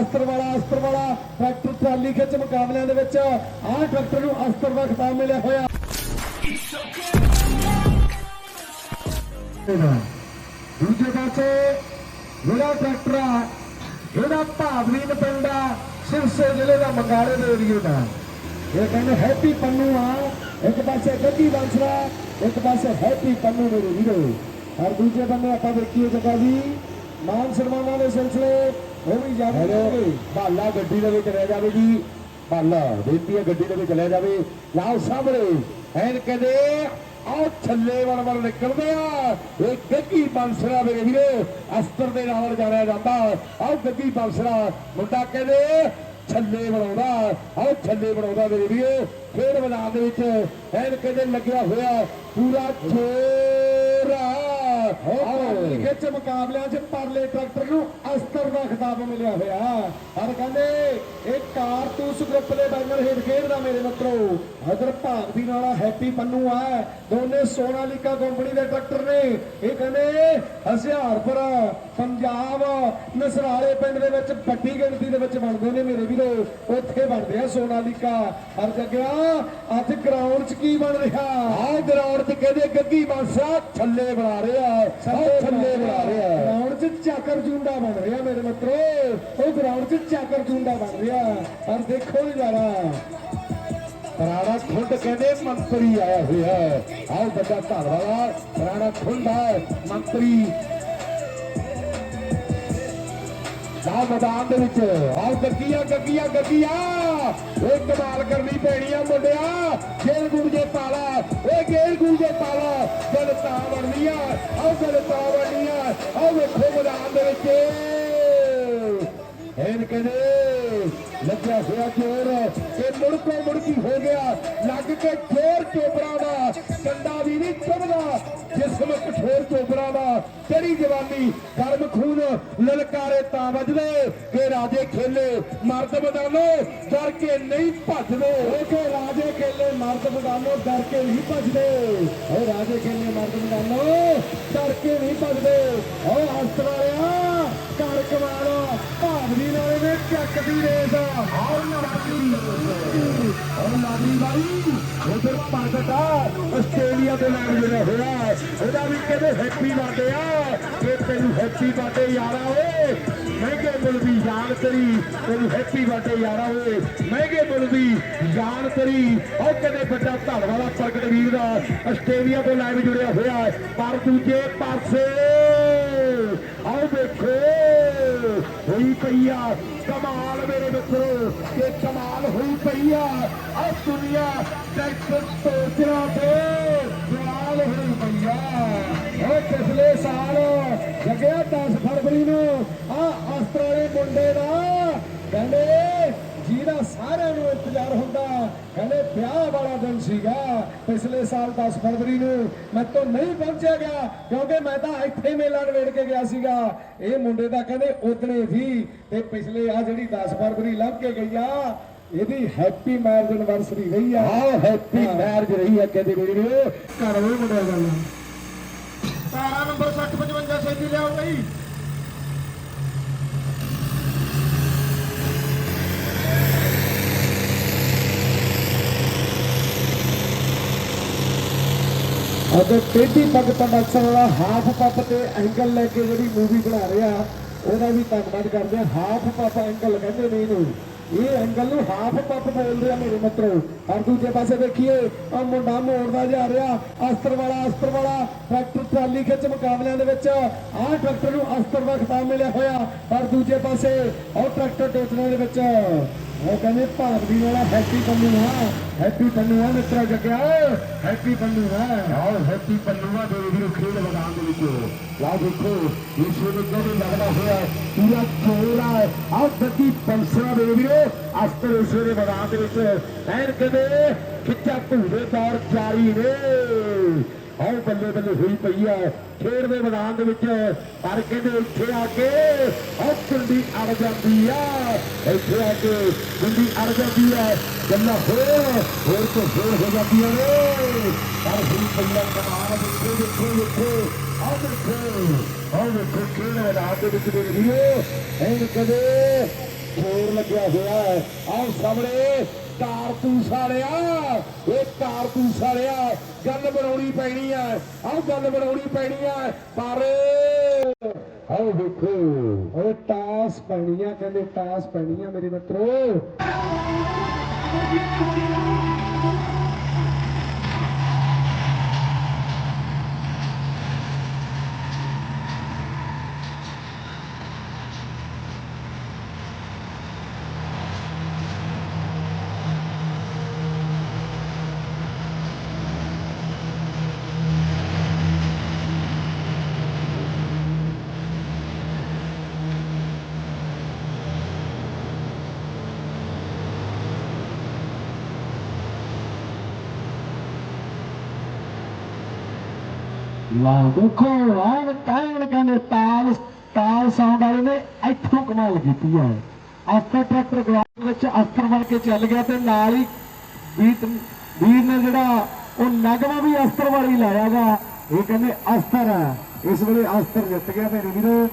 ਅਸਤਰ ਵਾਲਾ ਅਸਤਰ ਵਾਲਾ। Tractor, trolley ਖਿੱਚ ਮੁਕਾਬਲਿਆਂ ਦੇ ਵਿੱਚ ਆਹ ਟਰੈਕਟਰ ਨੂੰ ਅਸਤਰ ਦਾ ਖਿਤਾਬ ਮਿਲਿਆ ਹੋਇਆ। ਦੂਜੇ ਪਾਸੇ ਜਿਹੜਾ ਟਰੈਕਟਰ ਆ ਇਹਦਾ ਭਾਵਲੀਨ ਪਿੰਡ ਆ, ਸਿਰਸੇ ਜ਼ਿਲ੍ਹੇ ਦਾ ਮੰਗਾਲੇ ਦੇ ਏਰੀਏ ਦਾ। ਇਹ ਕਹਿੰਦੇ ਹੈਪੀ ਪੰਨੂ ਆ। ਇੱਕ ਪਾਸੇ ਗੱਡੀ ਬਾਂਸਰਾ, ਇੱਕ ਪਾਸੇ ਹੈਪੀ ਪੰਨੂ ਮੇਰੇ ਵੀਰੋ। ਔਰ ਦੂਜੇ ਬੰਨੇ ਆਪਾਂ ਦੇਖੀਏ ਜਗਾ ਜੀ ਮਾਨ ਸਨਮਾਨਾਂ ਦੇ ਸਿਲਸਿਲੇ ਵੀ ਭਾਲਾ ਗੱਡੀ ਦੇ ਵਿੱਚ ਰਹਿ ਜਾਵੇ ਜੀ। ਭਾਲਾ ਬੇਨਤੀ ਹੈ ਗੱਡੀ ਦੇ ਵਿੱਚ ਲੈ ਜਾਵੇ। ਲਾਓ ਸਾਹਮਣੇ। ਐਨ ਕਹਿੰਦੇ ਆਹ ਛੱਲੇ ਵਰ ਵਰ ਨਿਕਲਦੇ ਆ। ਇਹ ਗੱਗੀ ਬੰਸਰਾ ਮੇਰੇ ਵੀਰੇ ਅਸਤਰ ਦੇ ਨਾਲ ਜਾਣਿਆ ਜਾਂਦਾ। ਆਹ ਗੱਗੀ ਬੰਸਰਾ। ਮੁੰਡਾ ਕਹਿੰਦੇ ਛੱਲੇ ਬਣਾਉਂਦਾ। ਆਹ ਛੱਲੇ ਬਣਾਉਂਦਾ ਮੇਰੇ ਵੀਰੇ। ਖੇਡ ਮੈਦਾਨ ਦੇ ਵਿੱਚ ਐਨ ਕਹਿੰਦੇ ਲੱਗਿਆ ਹੋਇਆ ਪੂਰਾ ਖਿੱਚ ਮੁਕਾਬਲਿਆਂ 'ਚ ਪਰਲੇ ਟਰੈਕਟਰ ਨੂੰ ਅਸਤਰ ਦਾ ਖਿਤਾਬ ਮਿਲਿਆ ਹੋਇਆ। ਹਰ ਕਹਿੰਦੇ ਇਹ ਕਾਰਤੂਸ ਗਰੁੱਪ ਦੇ ਬੈਨਰ ਹੇਠ ਖੇਡਦਾ ਮੇਰੇ ਮਿੱਤਰੋ। ਅਦਰ ਭਾਗ ਦੀ ਹੈਪੀ ਪੰਨੂ ਆ। ਦੋਨੇ ਸੋਨਾਲੀਕਾ ਕੰਪਨੀ ਦੇ ਟਰੈਕਟਰ ਨੇ। ਇਹ ਕਹਿੰਦੇ ਹਸਿਆਰਪੁਰ ਪੰਜਾਬ, ਨਸਰਾਲੇ ਪਿੰਡ ਦੇ ਵਿੱਚ ਵੱਡੀ ਗਿਣਤੀ ਦੇ ਵਿੱਚ ਬਣਦੇ ਨੇ ਮੇਰੇ ਵੀਰੋ। ਉੱਥੇ ਬਣਦੇ ਆ ਸੋਨਾਲੀਕਾ। ਹਰ ਜਗ੍ਹਾ ਅੱਜ ਗਰਾਊਂਡ 'ਚ ਕੀ ਬਣ ਰਿਹਾ? ਆਹ ਗਰਾਊਂਡ 'ਚ ਕਹਿੰਦੇ ਗੱਗੀ ਬਾਸਾ ਥੱਲੇ ਬਣਾ ਰਿਹਾ। ਆਹ ਥੱਲੇ ਬਣਾ ਰਿਹਾ। ਗਰਾਊਂਡ 'ਚ ਚਾਕਰ ਜੁੰਡਾ ਬਣ ਰਿਹਾ ਮੇਰੇ ਮਿੱਤਰੋ। ਉਹ ਗਰਾਊਂਡ 'ਚ ਚਾਕਰ ਜੁੰਡਾ ਬਣ ਰਿਹਾ। ਪਰ ਦੇਖੋ ਨਜ਼ਾਰਾ ਰਾਣਾ ਖੁੰਡ ਕਹਿੰਦੇ ਮੰਤਰੀ ਆਇਆ ਹੋਇਆ ਹੈ। ਆਹ ਵੱਡਾ ਘਰ ਵਾਲਾ ਰਾਣਾ ਖੁੰਡ ਹੈ ਮੰਤਰੀ ਦਾ ਮੈਦਾਨ ਦੇ ਵਿੱਚ। ਆਓ ਗੱਗੀਆਂ ਗੱਗੀਆਂ ਗੱਗੀਆਂ। ਇਹ ਕਮਾਲ ਕਰਨੀ ਪੈਣੀ ਆ ਮੁੰਡਿਆ। ਗੇਲ ਗੁੰਜੇ ਪਾਲਾ ਇਹ ਗੇਲ ਗੁੰਜੇ ਪਾਲਾ ਗੱਲ ਤਾਂ ਬਣਨੀ ਆ। ਆਹ ਗੱਲ ਤਾਂ ਬਣਨੀ ਆ। ਆਹ ਵੇਖੋ ਮੈਦਾਨ ਦੇ ਵਿੱਚ। ਐਨ ਕਹਿੰਦੇ, ਲੱਗਿਆ ਹੋਇਆ ਜੋਰ ਇਹ ਮੁੜਕੋ ਮੁੜਕੀ ਹੋ ਗਿਆ। ਲੱਗ ਕੇ ਜੋਰ ਚੋਬਰਾ ਦਾ। ਕੰਡਾ ਵੀ ਨਹੀਂ ਚੁਭਦਾ ਕਠੋਰ ਦਾ ਤੇਰੀ ਜਵਾਨੀ ਗਰਮ ਖੂਨ ਲਲਕਾਰੇ ਤਾਂ ਵੱਜਦੇ। ਕਿ ਰਾਜੇ ਖੇਲੇ ਮਰਦ ਮੈਦਾਨੋ ਡਰ ਕੇ ਨਹੀਂ ਭੱਜਦੇ। ਉਹ ਕਿ ਰਾਜੇ ਖੇਲੇ ਮਰਦ ਮੈਦਾਨੋ ਡਰ ਕੇ ਨਹੀਂ ਭੱਜਦੇ। ਉਹ ਰਾਜੇ ਖੇਲੇ ਮਰਦ ਮੈਦਾਨੋ ਡਰ ਕੇ ਨਹੀਂ ਭੱਜਦੇ। ਉਹ ਹਸਤ ਵਾਲਿਆ, ਘਰ ਕਮਾਲ ਭਾਵਨੀ ਨਾਲੇ ਨੇ ਚੱਕ ਦੀ ਰੇਸ ਆਉ ਲਾਡੀ ਆਉ ਲਾਡੀ ਬਾਈ, ਉਧਰ ਪਾਗਟਾ ਆਸਟ੍ਰੇਲੀਆ ਦੇ ਨਾਲ ਜੁੜਿਆ ਹੋਇਆ, ਉਹਦਾ ਵੀ ਕਹਿੰਦੇ ਹੈਪੀ ਬਰਥਡੇ ਆ। ਕਿ ਤੈਨੂੰ ਹੈਪੀ ਬਰਥਡੇ ਯਾਰਾ ਓਏ ਮਹਿੰਗੇ ਦੀ ਜਾਨ ਤੇਰੀ, ਤੈਨੂੰ ਹੈਪੀ ਬਰਥਡੇ ਯਾਰਾ ਓਏ। ਮਹਿੰਗੇ ਮੁੱਲ ਦੀ ਜਾਨ ਤੇਰੀ। ਉਹ ਕਹਿੰਦੇ ਵੱਡਾ ਧੜ ਵਾਲਾ ਪ੍ਰਗਟ ਵੀਰ ਦਾ। ਆਸਟ੍ਰੇਲੀਆ ਤੋਂ ਲਾਈਵ ਜੁੜਿਆ ਹੋਇਆ ਹੈ। ਪਰ ਦੂਜੇ ਪਾਸੇ ਆਓ ਵੇਖੋ ਹੋਈ ਪਈ ਕਮਾਲ ਮੇਰੇ ਮਿੱਤਰੋ, ਇਹ ਕਮਾਲ ਹੋਈ ਪਈ ਆ। ਆ ਦੁਨੀਆ ਟਰੈਕਟਰ ਤੋਚਰਾ ਤੇ ਕਮਾਲ ਹੋਈ ਪਈ ਆ। ਇਹ ਪਿਛਲੇ ਸਾਲ ਲੱਗਿਆ 10 ਫਰਵਰੀ ਨੂੰ ਆਸਟ੍ਰੇਲੀਆ ਮੁੰਡੇ ਦਾ। ਕਹਿੰਦੇ ਜਿਹਦਾ ਸਾਰਿਆਂ ਨੂੰ ਇੰਤਜ਼ਾਰ ਹੁੰਦਾ। ਕਹਿੰਦੇ ਵਿਆਹ ਵਾਲਾ ਦਿਨ ਸੀਗਾ। ਪਿਛਲੇ ਸਾਲ 10 ਫਰਵਰੀ ਨੂੰ ਮੈਂ ਤੋਂ ਨਹੀਂ ਪਹੁੰਚਿਆ ਗਿਆ ਕਿਉਂਕਿ ਮੈਂ ਤਾਂ ਇੱਥੇ ਮੇਲਾ ਨਵੇੜ ਕੇ ਗਿਆ ਸੀਗਾ। ਇਹ ਮੁੰਡੇ ਦਾ ਕਹਿੰਦੇ ਉਦਣੇ ਸੀ ਤੇ ਪਿਛਲੇ ਆ ਜਿਹੜੀ 10 ਫਰਵਰੀ ਲੰਘ ਕੇ ਗਈ ਆ ਇਹਦੀ ਹੈਪੀ ਮੈਰਿਜ ਐਨਵਰਸਰੀ ਰਹੀ ਆ। ਹਾਂ ਹੈਪੀ ਮੈਰਿਜ ਰਹੀ ਆ ਕਹਿੰਦੇ ਮੇਰੇ ਘਰ ਉਹ ਮੁੰਡਾ ਗੱਲ ਤਾਰਾ ਨੰਬਰ 6055 ਛੇਤੀ ਲਿਆਓ ਬਈ। ਅਗਰ ਟੇਢੀ ਪੱਗ ਪ੍ਰੋਡਕਸ਼ਨ ਵਾਲਾ ਹਾਫ ਪੱਪ ਤੇ ਐਂਗਲ ਲੈ ਕੇ ਜਿਹੜੀ ਮੂਵੀ ਬਣਾ ਰਿਹਾ ਉਹਦਾ ਵੀ ਧੰਨਵਾਦ ਕਰਦੇ ਹਾਂ ਹਾਫ ਪੱਪ ਐਂਗਲ ਕਹਿੰਦੇ ਨੇ ਇਹਨੂੰ। ਇਹ ਐਂਗਲ ਨੂੰ ਹਾਫ ਪੱਪ ਬੋਲਦੇ ਆ ਮੇਰੇ ਮਿੱਤਰੋ। ਔਰ ਦੂਜੇ ਪਾਸੇ ਦੇਖੀਏ ਆ ਮੁੰਡਾ ਮੋੜਦਾ ਜਾ ਰਿਹਾ ਅਸਤਰ ਵਾਲਾ ਅਸਤਰ ਵਾਲਾ ਟਰੈਕਟਰ ਟਰਾਲੀ ਖਿੱਚ ਮੁਕਾਬਲਿਆਂ ਦੇ ਵਿੱਚ। ਆਹ ਟਰੈਕਟਰ ਨੂੰ ਅਸਤਰ ਦਾ ਖਿਤਾਬ ਮਿਲਿਆ ਹੋਇਆ। ਔਰ ਦੂਜੇ ਪਾਸੇ, ਉਹ ਟਰੈਕਟਰ ਟੋਚਣੇ ਦੇ ਵਿੱਚ। ਉਹ ਕਹਿੰਦੇ ਭਾਰਤੀ ਵਾਲਾ ਹੈਪੀ ਪੰਨੂ ਆ ਹੈਪੀ ਪੰਨੂ ਆ ਮਿੱਤਰਾ ਜੱਗਿਆ, ਹੈਪੀ ਪੰਨੂ ਆ ਆਹ ਹੈਪੀ ਪੰਨੂ ਆ ਦੇ ਵੀਰੋ ਖੇਡ ਮੈਦਾਨ ਦੇ ਵਿੱਚ। ਲਾ ਦੇਖੋ, ਇਸ ਵੇਲੇ ਕਹਿੰਦੇ ਲੱਗਦਾ ਹੋਇਆ? ਪੂਰਾ ਜੋਰ ਆ ਆਹ ਗੱਡੀ ਪੰਸਰਾ ਦੇ ਵੀਰੋ, ਅਸਤਰ ਇਸ ਵੇਲੇ ਮੈਦਾਨ ਦੇ ਵਿੱਚ ਐਨ ਕਹਿੰਦੇ ਖਿੱਚਾ ਧੂਵੇ ਦੌਰ ਜਾਰੀ ਨੇ। ਆਹ ਬੱਲੇ ਬੱਲੇ ਹੋਈ ਪਈ ਆ, ਖੇਡ ਦੇ ਮੈਦਾਨ ਦੇ ਵਿੱਚ ਪਰ ਕਹਿੰਦੇ ਇੱਥੇ ਆ ਕੇ ਆਹ ਕੁੰਡੀ ਅੜ ਜਾਂਦੀ ਆ। ਇੱਥੇ ਆ ਕੇ ਕੁੰਡੀ ਅੜ ਜਾਂਦੀ ਆ। ਗੱਲਾਂ ਹੋਰ ਹੋਰ ਤੋਂ ਹੋਰ ਹੋ ਜਾਂਦੀਆਂ ਨੇ। ਪਰ ਹੁਣ ਪਈਆ ਕਮਾਲ ਦੇਖੋ ਦੇਖੋ ਦੇਖੋ ਆਹ ਦੇਖੋ ਆਹ ਦੇਖੋ ਮੈਦਾਨ ਦੇ ਵਿੱਚ ਦੇ ਵੀਡੀਓ ਐਨ ਕਦੇ ਲੱਗਿਆ ਹੋਇਆ ਹੈ ਆਹ ਸਾਹਮਣੇ ਕਾਰਤੂਸ ਵਾਲਿਆ ਇਹ ਕਾਰਤੂਸ ਵਾਲਿਆ ਗੱਲ ਬਣਾਉਣੀ ਪੈਣੀ ਹੈ ਆਹ ਗੱਲ ਬਣਾਉਣੀ ਪੈਣੀ ਹੈ ਪਰ ਆਹ ਦੇਖੋ ਉਹ ਟਾਸ ਪੈਣੀਆਂ ਕਹਿੰਦੇ ਟਾਸ ਪੈਣੀਆਂ ਮੇਰੇ ਮਿੱਤਰੋ ਵਾਹ, ਦੇਖੋ, ਆਹ ਕਹਿਣ ਕਹਿੰਦੇ ਤਾਲ ਤਾਲ ਸਾਊਂਡ ਵਾਲੇ ਨੇ, ਇੱਥੋਂ ਕਮਾਲ ਕੀਤੀ ਹੈ। ਅਸਤਰ ਟਰੈਕਟਰ ਗਰਾਊਂਡ ਵਿੱਚ ਅਸਤਰ ਬਣ ਕੇ ਚੱਲ ਗਿਆ ਤੇ ਨਾਲ ਹੀ ਵੀਰ ਨੇ ਜਿਹੜਾ ਉਹ ਨਗਮਾ ਵੀ ਅਸਤਰ ਵਾਲੀ ਲਾਇਆਗਾ ਇਹ ਕਹਿੰਦੇ ਅਸਤਰ ਹੈ ਇਸ ਵੇਲੇ ਅਸਤਰ ਜਿੱਤ ਗਿਆ ਮੇਰੇ ਵੀਰੋ।